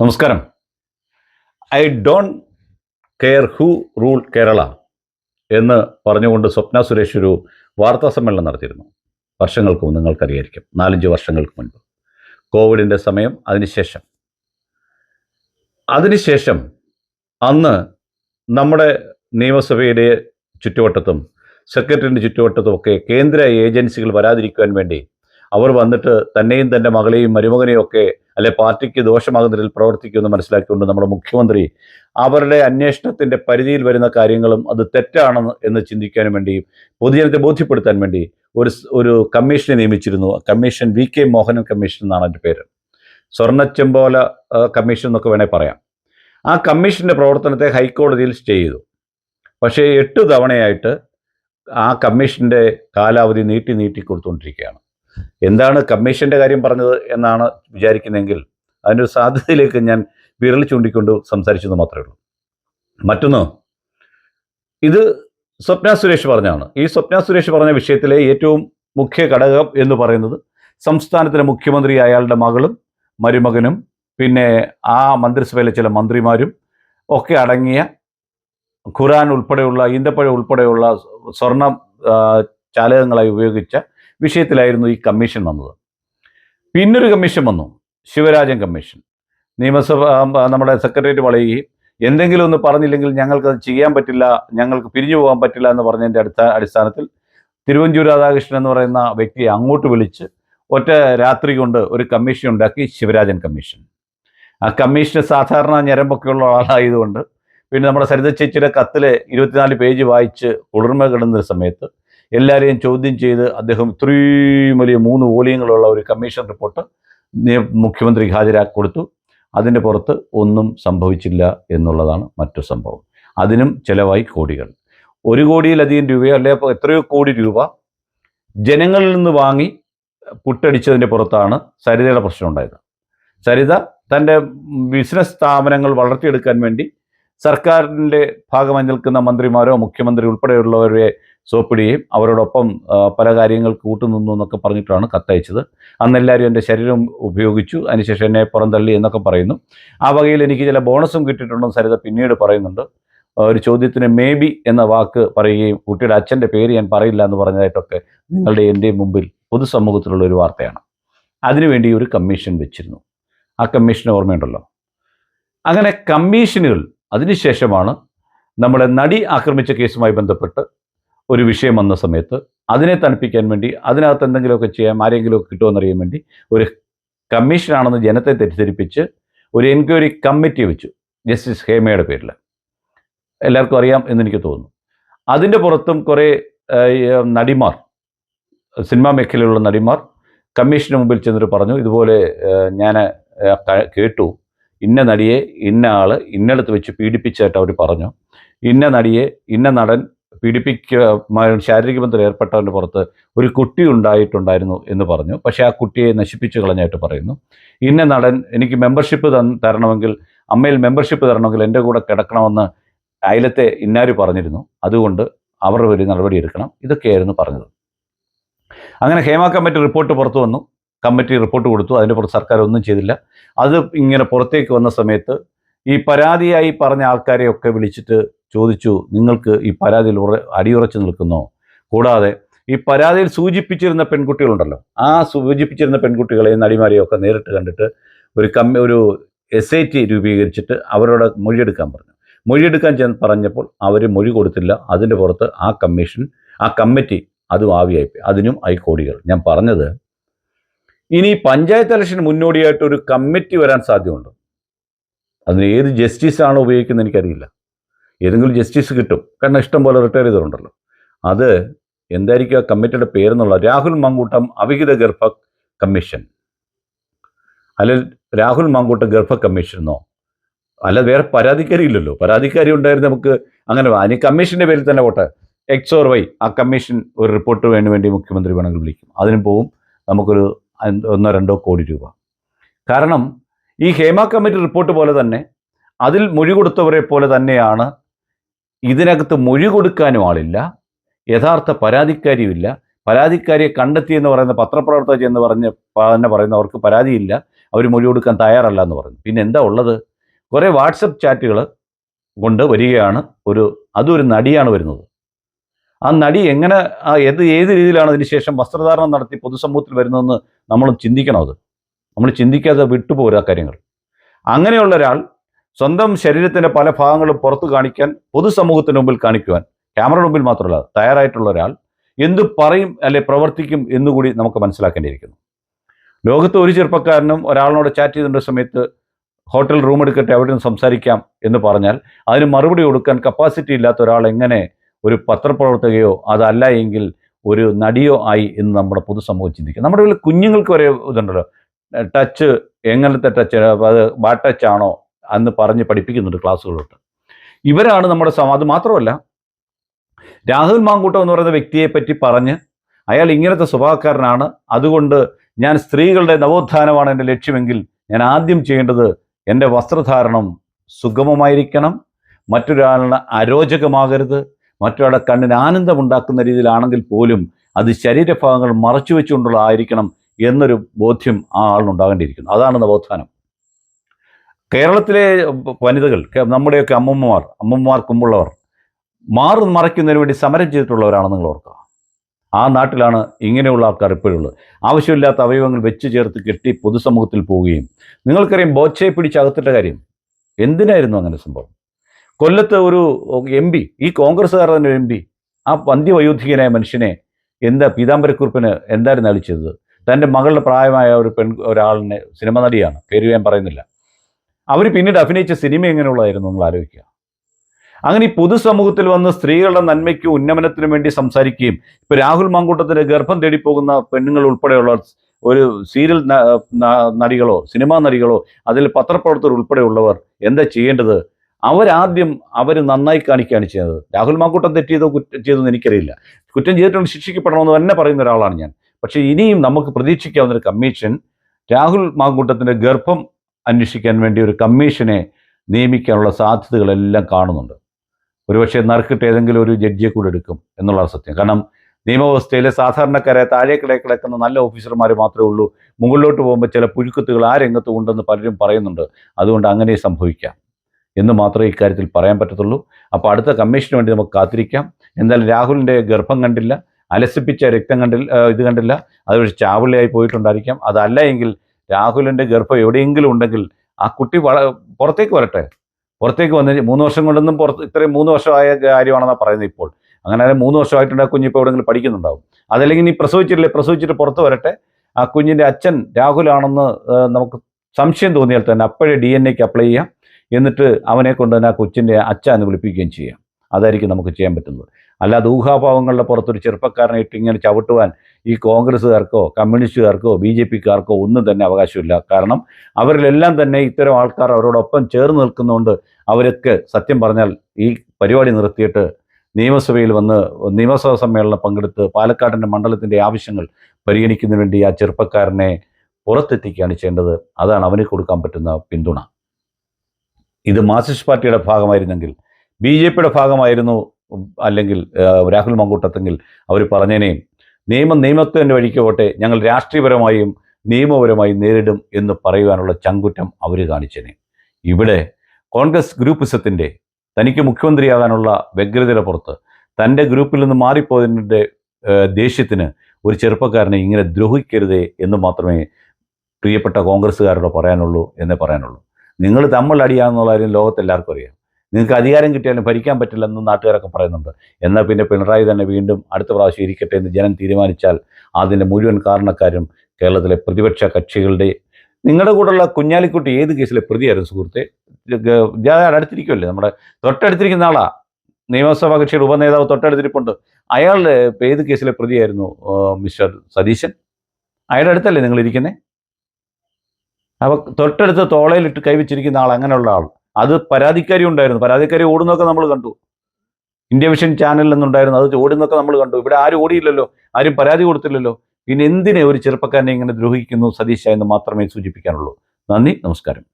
നമസ്കാരം. I don't care who rule Kerala എന്ന് പറഞ്ഞുകൊണ്ട് സ്വപ്ന സുരേഷ് ഒരു വാർത്താ സമ്മേളനം നടത്തിയിരുന്നു. വർഷങ്ങൾക്ക് മുമ്പ് നിങ്ങൾക്കറിയായിരിക്കും. നാലഞ്ച് വർഷങ്ങൾക്ക് മുൻപ്. കോവിഡിന്റെ സമയം അതിനുശേഷം. അതിനുശേഷം അന്ന് നമ്മുടെ നിയമസഭയുടെ ചുറ്റുവട്ടത്തും സെക്രട്ടറിന്റെ ചുറ്റുവട്ടത്തും ഒക്കെ കേന്ദ്ര ഏജൻസികൾ വരാതിരിക്കുവാൻ വേണ്ടി അവർ വന്നിട്ട് തന്നെയും തന്റെ മകളെയും മരുമകനെയും ഒക്കെ അല്ലെ പാർട്ടിക്ക് ദോഷമാകുന്ന രീതിയിൽ പ്രവർത്തിക്കുമെന്ന് മനസ്സിലാക്കിക്കൊണ്ട് നമ്മുടെ മുഖ്യമന്ത്രി അവരുടെ അന്വേഷണത്തിന്റെ പരിധിയിൽ വരുന്ന കാര്യങ്ങളും അത് തെറ്റാണെന്ന് എന്ന് ചിന്തിക്കാനും വേണ്ടി പൊതുജനത്തെ ബോധ്യപ്പെടുത്താൻ വേണ്ടി ഒരു ഒരു കമ്മീഷനെ നിയമിച്ചിരുന്നു. Commission V K Mohanan commission എന്നാണ് എന്റെ പേര്. സ്വർണച്ചെമ്പോല ചെമ്പോല കമ്മീഷൻ എന്നൊക്കെ വേണേൽ പറയാം. ആ കമ്മീഷന്റെ പ്രവർത്തനത്തെ ഹൈക്കോടതിയിൽ സ്റ്റേ ചെയ്തു. പക്ഷേ എട്ട് തവണയായിട്ട് ആ കമ്മീഷന്റെ കാലാവധി നീട്ടി നീട്ടി കൊടുത്തുകൊണ്ടിരിക്കുകയാണ്. എന്താണ് കമ്മീഷന്റെ കാര്യം പറഞ്ഞത് എന്നാണ് വിചാരിക്കുന്നതെങ്കിൽ അതിന്റെ ഒരു സാധ്യതയിലേക്ക് ഞാൻ വിരൽ ചൂണ്ടിക്കൊണ്ട് സംസാരിച്ചെന്ന് മാത്രമേ ഉള്ളൂ. മറ്റൊന്ന് ഇത് സ്വപ്ന സുരേഷ് പറഞ്ഞാണ്. ഈ സ്വപ്ന സുരേഷ് പറഞ്ഞ വിഷയത്തിലെ ഏറ്റവും മുഖ്യ ഘടകം എന്ന് പറയുന്നത് സംസ്ഥാനത്തിലെ മുഖ്യമന്ത്രി അയാളുടെ മകളും മരുമകനും പിന്നെ ആ മന്ത്രിസഭയിലെ ചില മന്ത്രിമാരും ഒക്കെ അടങ്ങിയ ഖുറാൻ ഉൾപ്പെടെയുള്ള ഈന്തപ്പഴം ഉൾപ്പെടെയുള്ള സ്വർണ ആ, ചാലകങ്ങളായി ഉപയോഗിച്ച വിഷയത്തിലായിരുന്നു ഈ കമ്മീഷൻ വന്നത്. പിന്നൊരു കമ്മീഷൻ വന്നു ശിവരാജൻ കമ്മീഷൻ. നിയമസഭ നമ്മുടെ സെക്രട്ടേറിയറ്റ് വളയുകയും എന്തെങ്കിലും ഒന്ന് പറഞ്ഞില്ലെങ്കിൽ ഞങ്ങൾക്കത് ചെയ്യാൻ പറ്റില്ല ഞങ്ങൾക്ക് പിരിഞ്ഞു പോകാൻ പറ്റില്ല എന്ന് പറഞ്ഞതിന്റെ അടുത്ത അടിസ്ഥാനത്തിൽ തിരുവഞ്ചൂർ രാധാകൃഷ്ണൻ എന്ന് പറയുന്ന വ്യക്തിയെ അങ്ങോട്ട് വിളിച്ച് ഒറ്റ രാത്രി കൊണ്ട് ഒരു കമ്മീഷൻ ഉണ്ടാക്കി ശിവരാജൻ കമ്മീഷൻ. ആ കമ്മീഷന് സാധാരണ ഞരമ്പൊക്കെയുള്ള ആളായതുകൊണ്ട് പിന്നെ നമ്മുടെ സരിത ചേച്ചിയുടെ കത്തിലെ ഇരുപത്തിനാല് പേജ് വായിച്ച് കുളിർമ കിടന്ന സമയത്ത് എല്ലാവരെയും ചോദ്യം ചെയ്ത് അദ്ദേഹം ഇത്രയും വലിയ മൂന്ന് വോളിയങ്ങളുള്ള ഒരു കമ്മീഷൻ റിപ്പോർട്ട് മുഖ്യമന്ത്രി ഹാജരാക്കി കൊടുത്തു. അതിന്റെ പുറത്ത് ഒന്നും സംഭവിച്ചില്ല എന്നുള്ളതാണ് മറ്റു സംഭവം. അതിനും ചിലവായി കോടികൾ. ഒരു കോടിയിലധികം രൂപയോ അല്ലെ എത്രയോ കോടി രൂപ ജനങ്ങളിൽ നിന്ന് വാങ്ങി പുട്ടടിച്ചതിന്റെ പുറത്താണ് സരിതയുടെ പ്രശ്നം ഉണ്ടായത്. സരിത തന്റെ ബിസിനസ് സ്ഥാപനങ്ങൾ വളർത്തിയെടുക്കാൻ വേണ്ടി സർക്കാരിന്റെ ഭാഗമായി നിൽക്കുന്ന മന്ത്രിമാരോ മുഖ്യമന്ത്രി ഉൾപ്പെടെയുള്ളവരെ സോപ്പിടുകയും അവരോടൊപ്പം പല കാര്യങ്ങൾ കൂട്ടുനിന്നു എന്നൊക്കെ പറഞ്ഞിട്ടാണ് കത്തയച്ചത്. അന്ന് എല്ലാവരും എന്റെ ശരീരം ഉപയോഗിച്ചു അതിനുശേഷം എന്നെ പുറന്തള്ളി എന്നൊക്കെ പറയുന്നു. ആ വകയിൽ എനിക്ക് ചില ബോണസും കിട്ടിയിട്ടുണ്ടെന്ന് സരിത പിന്നീട് പറയുന്നുണ്ട്. ഒരു ചോദ്യത്തിന് മേ ബി എന്ന വാക്ക് പറയുകയും കുട്ടിയുടെ അച്ഛന്റെ പേര് ഞാൻ പറയില്ല എന്ന് പറഞ്ഞതായിട്ടൊക്കെ നിങ്ങളുടെ എന്റെ മുമ്പിൽ പൊതുസമൂഹത്തിലുള്ള ഒരു വാർത്തയാണ്. അതിനുവേണ്ടി ഒരു കമ്മീഷൻ വെച്ചിരുന്നു. ആ കമ്മീഷൻ ഓർമ്മയുണ്ടല്ലോ? അങ്ങനെ കമ്മീഷനുകൾ അതിനുശേഷമാണ് നമ്മുടെ നടി ആക്രമിച്ച കേസുമായി ബന്ധപ്പെട്ട് ഒരു വിഷയം വന്ന സമയത്ത് അതിനെ തണുപ്പിക്കാൻ വേണ്ടി അതിനകത്ത് എന്തെങ്കിലുമൊക്കെ ചെയ്യാം ആരെങ്കിലുമൊക്കെ കിട്ടുമെന്നറിയാൻ വേണ്ടി ഒരു കമ്മീഷനാണെന്ന് ജനത്തെ തെറ്റിദ്ധരിപ്പിച്ച് ഒരു എൻക്വയറി കമ്മിറ്റി വെച്ചു ജസ്റ്റിസ് ഹേമയുടെ പേരിൽ എല്ലാവർക്കും അറിയാം എന്നെനിക്ക് തോന്നുന്നു. അതിന്റെ പുറത്തും കുറേ നടിമാർ സിനിമാ മേഖലയിലുള്ള നടിമാർ കമ്മീഷന് മുമ്പിൽ ചെന്നിട്ട് പറഞ്ഞു ഇതുപോലെ ഞാൻ കേട്ടു. ഇന്ന നടിയെ ഇന്ന ആൾ ഇന്നടത്ത് വെച്ച് പീഡിപ്പിച്ചായിട്ട് അവർ പറഞ്ഞു. ഇന്ന നടിയെ ഇന്ന നടൻ പീഡിപ്പിക്കുക ശാരീരിക ബന്ധം ഏർപ്പെട്ടവന്റെ പുറത്ത് ഒരു കുട്ടി ഉണ്ടായിട്ടുണ്ടായിരുന്നു എന്ന് പറഞ്ഞു. പക്ഷേ ആ കുട്ടിയെ നശിപ്പിച്ചു കളഞ്ഞായിട്ട് പറയുന്നു. ഇന്ന നടൻ എനിക്ക് മെമ്പർഷിപ്പ് തരണമെങ്കിൽ അമ്മയിൽ മെമ്പർഷിപ്പ് തരണമെങ്കിൽ എന്റെ കൂടെ കിടക്കണമെന്ന് അയലത്തെ ഇന്നാര് പറഞ്ഞിരുന്നു. അതുകൊണ്ട് അവർ ഒരു നടപടി എടുക്കണം. ഇതൊക്കെയായിരുന്നു പറഞ്ഞത്. അങ്ങനെ ഹേമ കമ്മിറ്റി റിപ്പോർട്ട് പുറത്തു വന്നു. കമ്മിറ്റി റിപ്പോർട്ട് കൊടുത്തു. അതിന്റെ പുറത്ത് സർക്കാർ ഒന്നും ചെയ്തില്ല. അത് ഇങ്ങനെ പുറത്തേക്ക് വന്ന സമയത്ത് ഈ പരാതിയായി പറഞ്ഞ ആൾക്കാരെയൊക്കെ വിളിച്ചിട്ട് ചോദിച്ചു നിങ്ങൾക്ക് ഈ പരാതിയിൽ ഉറ അടിയുറച്ചു നിൽക്കുന്നോ? കൂടാതെ ഈ പരാതിയിൽ സൂചിപ്പിച്ചിരുന്ന പെൺകുട്ടികളുണ്ടല്ലോ. ആ സൂചിപ്പിച്ചിരുന്ന പെൺകുട്ടികളെ നടിമാരെയൊക്കെ നേരിട്ട് കണ്ടിട്ട് ഒരു കമ്മ ഒരു എസ് ഐ ടി രൂപീകരിച്ചിട്ട് അവരോട് മൊഴിയെടുക്കാൻ പറഞ്ഞു. മൊഴിയെടുക്കാൻ ചെന്ന് പറഞ്ഞപ്പോൾ അവർ മൊഴി കൊടുത്തില്ല. അതിന്റെ പുറത്ത് ആ കമ്മീഷൻ ആ കമ്മിറ്റി അതും ആവിയായി അതിനും ആയി കോടികൾ ഞാൻ പറഞ്ഞത് ഇനി പഞ്ചായത്ത് ഇലക്ഷന് മുന്നോടിയായിട്ട് ഒരു കമ്മിറ്റി വരാൻ സാധ്യതയുണ്ട്? അതിന് ഏത് ജസ്റ്റിസാണോ ഉപയോഗിക്കുന്നത് എനിക്കറിയില്ല. ഏതെങ്കിലും ജസ്റ്റിസ് കിട്ടും. കാരണം ഇഷ്ടം പോലെ റിട്ടയർ ചെയ്തിട്ടുണ്ടല്ലോ അത് എന്തായിരിക്കും ആ കമ്മിറ്റിയുടെ പേരെന്നുള്ള രാഹുൽ മങ്കൂട്ടം അവിഹിത ഗർഭ കമ്മീഷൻ അല്ലെങ്കിൽ രാഹുൽ മങ്കൂട്ടം ഗർഭ കമ്മീഷൻ എന്നോ? അല്ല വേറെ പരാതിക്കാരി ഇല്ലല്ലോ. പരാതിക്കാരി ഉണ്ടായിരുന്നു നമുക്ക് അങ്ങനെ അതിന് കമ്മീഷന്റെ പേരിൽ തന്നെ പോട്ടെ. എക്സ് ഓർ വൈ ആ കമ്മീഷൻ ഒരു റിപ്പോർട്ട് വേണ്ടി വേണ്ടി മുഖ്യമന്ത്രി വേണമെങ്കിൽ വിളിക്കും. അതിന് പോവും. നമുക്കൊരു ഒന്നോ രണ്ടോ കോടി രൂപ. കാരണം ഈ ഹേമ കമ്മിറ്റി റിപ്പോർട്ട് പോലെ തന്നെ അതിൽ മൊഴി കൊടുത്തവരെ പോലെ തന്നെയാണ് ഇതിനകത്ത് മൊഴി കൊടുക്കാനും ആളില്ല യഥാർത്ഥ പരാതിക്കാരിയുമില്ല. പരാതിക്കാരിയെ കണ്ടെത്തി എന്ന് പറയുന്ന പത്രപ്രവർത്തകർ എന്ന് പറഞ്ഞ തന്നെ പറയുന്നവർക്ക് പരാതിയില്ല അവർ മൊഴി കൊടുക്കാൻ തയ്യാറല്ല എന്ന് പറഞ്ഞു. പിന്നെ എന്താ ഉള്ളത്? കുറേ വാട്സപ്പ് ചാറ്റുകൾ കൊണ്ട് വരികയാണ് ഒരു അതൊരു നടിയാണ് വരുന്നത്. ആ നടി എങ്ങനെ ഏത് ഏത് രീതിയിലാണ് അതിന് ശേഷം വസ്ത്രധാരണം നടത്തി പൊതുസമൂഹത്തിൽ വരുന്നതെന്ന് നമ്മൾ ചിന്തിക്കണം അത്. നമ്മൾ ചിന്തിക്കാതെ വിട്ടുപോരാ കാര്യങ്ങൾ. അങ്ങനെയുള്ള ഒരാൾ സ്വന്തം ശരീരത്തിന്റെ പല ഭാഗങ്ങളും പുറത്തു കാണിക്കാൻ പൊതുസമൂഹത്തിന് മുമ്പിൽ കാണിക്കുവാൻ ക്യാമറ മുമ്പിൽ മാത്രമല്ല തയ്യാറായിട്ടുള്ള ഒരാൾ എന്തു പറയും അല്ലെ പ്രവർത്തിക്കും എന്നുകൂടി നമുക്ക് മനസ്സിലാക്കേണ്ടിയിരിക്കുന്നു. ലോകത്ത് ഒരു ചെറുപ്പക്കാരനും ഒരാളിനോട് ചാറ്റ് ചെയ്തിട്ടുള്ള സമയത്ത് ഹോട്ടൽ റൂം എടുക്കട്ടെ അവിടെ നിന്ന് സംസാരിക്കാം എന്ന് പറഞ്ഞാൽ അതിന് മറുപടി കൊടുക്കാൻ കപ്പാസിറ്റി ഇല്ലാത്ത ഒരാൾ എങ്ങനെ ഒരു പത്രപ്രവർത്തകയോ അതല്ല എങ്കിൽ ഒരു നടിയോ ആയി എന്ന് നമ്മുടെ പൊതുസമൂഹം ചിന്തിക്കും. നമ്മുടെ കുഞ്ഞുങ്ങൾക്ക് വരെ ഇതുണ്ടല്ലോ. ടച്ച് എങ്ങനത്തെ ടച്ച്? അത് ബാ ടച്ച് ആണോ? എന്ന് പറഞ്ഞ് പഠിപ്പിക്കുന്നുണ്ട് ക്ലാസ്സുകളിലോട്ട് ഇവരാണ് നമ്മുടെ സമ അത് മാത്രമല്ല രാഹുൽ മാങ്കൂട്ടം എന്ന് പറയുന്ന വ്യക്തിയെ പറ്റി പറഞ്ഞ് അയാൾ ഇങ്ങനത്തെ സ്വഭാവക്കാരനാണ്. അതുകൊണ്ട് ഞാൻ സ്ത്രീകളുടെ നവോത്ഥാനമാണ് എന്റെ ലക്ഷ്യമെങ്കിൽ ഞാൻ ആദ്യം ചെയ്യേണ്ടത് എന്റെ വസ്ത്രധാരണം സുഗമമായിരിക്കണം. മറ്റൊരാളിന് അരോചകമാകരുത്. മറ്റൊരാളുടെ കണ്ണിന് ആനന്ദമുണ്ടാക്കുന്ന രീതിയിലാണെങ്കിൽ പോലും അത് ശരീരഭാഗങ്ങൾ മറച്ചു വെച്ചുകൊണ്ടുള്ളതായിരിക്കണം എന്നൊരു ബോധ്യം ആ ആളിനുണ്ടാകേണ്ടിയിരിക്കുന്നു. അതാണ് നവോത്ഥാനം. കേരളത്തിലെ വനിതകൾ നമ്മുടെയൊക്കെ അമ്മമ്മമാർ അമ്മമ്മമാർ കുമ്പുള്ളവർ മാറി മറയ്ക്കുന്നതിന് വേണ്ടി സമരം ചെയ്തിട്ടുള്ളവരാണെന്ന് നിങ്ങൾ ഓർക്കുക. ആ നാട്ടിലാണ് ഇങ്ങനെയുള്ള ആൾക്കാർ ഇപ്പോഴുള്ളത് ആവശ്യമില്ലാത്ത അവയവങ്ങൾ വെച്ച് ചേർത്ത് കെട്ടി പൊതുസമൂഹത്തിൽ പോവുകയും നിങ്ങൾക്കറിയാം ബോച്ചയെ പിടിച്ചകത്തിട്ട കാര്യം എന്തിനായിരുന്നു അങ്ങനെ സംഭവം? കൊല്ലത്ത് ഒരു എം പി ഈ കോൺഗ്രസ്സുകാരുടെ എം പി ആ പന്ത്യവയോധികനായ മനുഷ്യനെ എന്താ പീതാംബരക്കുറിപ്പിന് എന്തായിരുന്നു അളിച്ചത് തന്റെ മകളുടെ പ്രായമായ ഒരു പെൺ ഒരാളിനെ സിനിമ നടിയാണ് പേര് ഞാൻ പറയുന്നില്ല. അവർ പിന്നീട് അഭിനയിച്ച സിനിമ എങ്ങനെയുള്ളതായിരുന്നു നമ്മൾ ആലോചിക്കുക. അങ്ങനെ ഈ പൊതുസമൂഹത്തിൽ വന്ന് സ്ത്രീകളുടെ നന്മയ്ക്കും ഉന്നമനത്തിനും വേണ്ടി സംസാരിക്കുകയും ഇപ്പൊ രാഹുൽ മാങ്കൂട്ടത്തിന്റെ ഗർഭം തേടിപ്പോകുന്ന പെണ്ണുങ്ങൾ ഉൾപ്പെടെയുള്ള ഒരു സീരിയൽ നടികളോ സിനിമാ നടികളോ അതിൽ പത്രപ്രവർത്തകർ ഉൾപ്പെടെയുള്ളവർ എന്താ ചെയ്യേണ്ടത്? അവരാദ്യം അവർ നന്നായി കാണിക്കുകയാണ് ചെയ്യുന്നത്. രാഹുൽ മാങ്കൂട്ടം തെറ്റിയതോ കുറ്റം ചെയ്തതെന്ന് എനിക്കറിയില്ല. കുറ്റം ചെയ്തിട്ടുണ്ട് ശിക്ഷിക്കപ്പെടണമെന്ന് തന്നെ പറയുന്ന ഒരാളാണ് ഞാൻ. പക്ഷേ ഇനിയും നമുക്ക് പ്രതീക്ഷിക്കാവുന്ന ഒരു കമ്മീഷൻ രാഹുൽ മാങ്കൂട്ടത്തിന്റെ ഗർഭം അന്വേഷിക്കാൻ വേണ്ടി ഒരു കമ്മീഷനെ നിയമിക്കാനുള്ള സാധ്യതകളെല്ലാം കാണുന്നുണ്ട്. ഒരുപക്ഷെ നറുക്കിട്ട് ഏതെങ്കിലും ഒരു ജഡ്ജിയെ കൂടെ എടുക്കും എന്നുള്ളതാണ് സത്യം. കാരണം നിയമവ്യവസ്ഥയിലെ സാധാരണക്കാരെ താഴേക്കിടെ കിടക്കുന്ന നല്ല ഓഫീസർമാർ മാത്രമേ ഉള്ളൂ. മുകളിലോട്ട് പോകുമ്പോൾ ചില പുഴുക്കുത്തുകൾ ആ രംഗത്ത് ഉണ്ടെന്ന് പലരും പറയുന്നുണ്ട്. അതുകൊണ്ട് അങ്ങനെ സംഭവിക്കാം എന്ന് മാത്രമേ ഇക്കാര്യത്തിൽ പറയാൻ പറ്റത്തുള്ളൂ. അപ്പോൾ അടുത്ത കമ്മീഷന് വേണ്ടി നമുക്ക് കാത്തിരിക്കാം. എന്തായാലും രാഹുലിന്റെ ഗർഭം കണ്ടില്ല അലസിപ്പിച്ച രക്തം കണ്ടില്ല ഇത് കണ്ടില്ല. അതൊരു ചാവിളിയായി പോയിട്ടുണ്ടായിരിക്കാം. അതല്ല എങ്കിൽ രാഹുലിന്റെ ഗർഭം എവിടെയെങ്കിലും ഉണ്ടെങ്കിൽ ആ കുട്ടി വള പുറത്തേക്ക് വരട്ടെ. പുറത്തേക്ക് വന്ന് മൂന്ന് വർഷം കൊണ്ടൊന്നും പുറത്ത് ഇത്രയും മൂന്ന് വർഷമായ കാര്യമാണെന്നാണ് പറയുന്നത് ഇപ്പോൾ. അങ്ങനെ മൂന്ന് വർഷമായിട്ടുണ്ട് ആ കുഞ്ഞ് ഇപ്പോൾ എവിടെയെങ്കിലും പഠിക്കുന്നുണ്ടാവും. അതല്ലെങ്കിൽ നീ പ്രസവിച്ചിട്ടില്ലേ? പ്രസവിച്ചിട്ട് പുറത്ത് വരട്ടെ. ആ കുഞ്ഞിന്റെ അച്ഛൻ രാഹുലാണെന്ന് നമുക്ക് സംശയം തോന്നിയാൽ തന്നെ അപ്പോഴേ ഡി എൻ എക്ക് അപ്ലൈ ചെയ്യാം. എന്നിട്ട് അവനെ കൊണ്ട് തന്നെ ആ കൊച്ചിന്റെ അച്ഛ എന്ന് വിളിപ്പിക്കുകയും ചെയ്യാം. അതായിരിക്കും നമുക്ക് ചെയ്യാൻ പറ്റുന്നത്. അല്ലാതെ ഊഹാഭാവങ്ങളുടെ പുറത്തൊരു ചെറുപ്പക്കാരനെ ഇട്ട് ഇങ്ങനെ ചവിട്ടുവാൻ ഈ കോൺഗ്രസ്സുകാർക്കോ കമ്മ്യൂണിസ്റ്റുകാർക്കോ ബി ജെ പിക്കാർക്കോ ഒന്നും തന്നെ അവകാശമില്ല. കാരണം അവരിലെല്ലാം തന്നെ ഇത്തരം ആൾക്കാർ അവരോടൊപ്പം ചേർന്ന് നിൽക്കുന്നതുകൊണ്ട് അവരൊക്കെ സത്യം പറഞ്ഞാൽ ഈ പരിപാടി നിർത്തിയിട്ട് നിയമസഭയിൽ വന്ന് നിയമസഭാ സമ്മേളനം പങ്കെടുത്ത് പാലക്കാടിന്റെ മണ്ഡലത്തിന്റെ ആവശ്യങ്ങൾ പരിഗണിക്കുന്നതിന് വേണ്ടി ആ ചെറുപ്പക്കാരനെ പുറത്തെത്തിക്കുകയാണ് ചെയ്യേണ്ടത്. അതാണ് അവന് കൊടുക്കാൻ പറ്റുന്ന പിന്തുണ. ഇത് മാർക്സിസ്റ്റ് പാർട്ടിയുടെ ഭാഗമായിരുന്നെങ്കിൽ ബി ജെ പിയുടെ ഭാഗമായിരുന്നു അല്ലെങ്കിൽ രാഹുൽ മങ്കൂട്ടത്തെങ്കിൽ അവർ പറഞ്ഞേനെയും നിയമം നിയമത്തിന്റെ വഴിക്ക് പോട്ടെ. ഞങ്ങൾ രാഷ്ട്രീയപരമായും നിയമപരമായും നേരിടും എന്ന് പറയുവാനുള്ള ചങ്കുറ്റം അവർ കാണിച്ചേനെ. ഇവിടെ കോൺഗ്രസ് ഗ്രൂപ്പിസത്തിന്റെ തനിക്ക് മുഖ്യമന്ത്രിയാകാനുള്ള വ്യഗ്രതയുടെ പുറത്ത് തന്റെ ഗ്രൂപ്പിൽ നിന്ന് മാറിപ്പോയതിന്റെ ദേഷ്യത്തിന് ഒരു ചെറുപ്പക്കാരനെ ഇങ്ങനെ ദ്രോഹിക്കരുതേ എന്ന് മാത്രമേ പ്രിയപ്പെട്ട കോൺഗ്രസ്സുകാരോട് പറയാനുള്ളൂ എന്നേ പറയാനുള്ളൂ. നിങ്ങൾ തമ്മിൽ അടിയാന്നുള്ള കാര്യം ലോകത്തെല്ലാവർക്കും അറിയാം. നിങ്ങൾക്ക് അധികാരം കിട്ടിയാലും ഭരിക്കാൻ പറ്റില്ലെന്ന് നാട്ടുകാരൊക്കെ പറയുന്നുണ്ട്. എന്നാൽ പിന്നെ പിണറായി തന്നെ വീണ്ടും അടുത്ത പ്രാവശ്യം ഇരിക്കട്ടെ എന്ന് ജനം തീരുമാനിച്ചാൽ അതിന്റെ മുഴുവൻ കാരണക്കാരും കേരളത്തിലെ പ്രതിപക്ഷ കക്ഷികളുടെ നിങ്ങളുടെ കൂടെയുള്ള കുഞ്ഞാലിക്കുട്ടി ഏത് കേസിലെ പ്രതിയായിരുന്നു സുഹൃത്തെ? അടുത്തിരിക്കുമല്ലേ നമ്മുടെ തൊട്ടടുത്തിരിക്കുന്ന ആളാ. നിയമസഭാ കക്ഷിയുടെ ഉപനേതാവ് തൊട്ടടുത്തിരിപ്പുണ്ട്. ഇപ്പം ഏത് കേസിലെ പ്രതിയായിരുന്നു മിസ്റ്റർ സതീശൻ? അയാളുടെ അടുത്തല്ലേ നിങ്ങൾ ഇരിക്കുന്നത് അപ്പോൾ തൊട്ടടുത്ത് തോളയിലിട്ട് കൈവച്ചിരിക്കുന്ന ആൾ അങ്ങനെയുള്ള ആൾ. അത് പരാതിക്കാരി ഉണ്ടായിരുന്നു. പരാതിക്കാരി ഓടുന്നൊക്കെ നമ്മൾ കണ്ടു. ഇന്ത്യ വിഷൻ ചാനലിൽ നിന്നുണ്ടായിരുന്നു അത് ഓടുന്നൊക്കെ നമ്മൾ കണ്ടു. ഇവിടെ ആരും ഓടിയില്ലല്ലോ. ആരും പരാതി കൊടുത്തില്ലല്ലോ. പിന്നെ എന്തിനെ ഒരു ചെറുപ്പക്കാരനെ ഇങ്ങനെ ദ്രോഹിക്കുന്നു സതീശ എന്ന് മാത്രമേ സൂചിപ്പിക്കാനുള്ളൂ. നന്ദി. നമസ്കാരം.